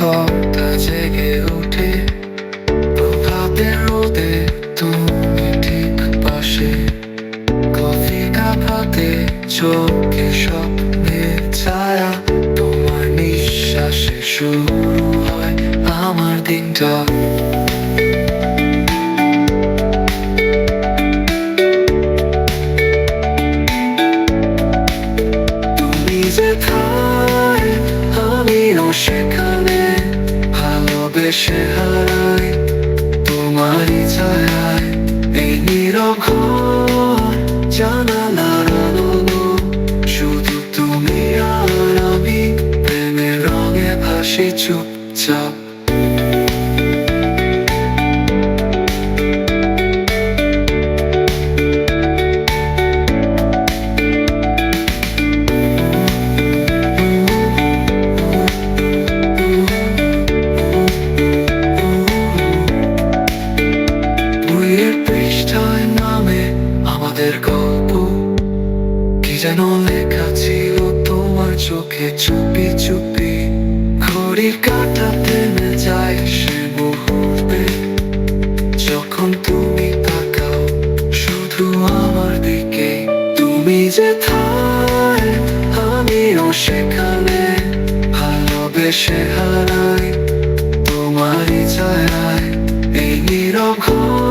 কথা জেগে উঠে প্রভাতে রোদে তুমি ঠিক পাশে। কফি কাপাতে চোখে স্বপ্নে তোমার নিঃশ্বাসে শুরু হয় আমার দিনটা। Music ভালোবেসে হারাই তোমারই ছায় এই নিরখ জানালার আলো শুধু তুমি আর আমি, প্রেমের রঙে ভাসি চুপচাপ। যেন লেখা ছিল তোমার চোখে চুপি চুপি। ঘড়ির কাঁটা যায় সে মুহূর্তে। যখন তুমি তাকাও, শুধু আমার দিকে। তুমি যে থায়, আমিও সেখানে। ভালোবেসে হারাই তোমারই ছায়ায়। এই নীরব ঘর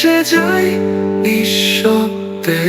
ভেসে যাই নিঃশব্দে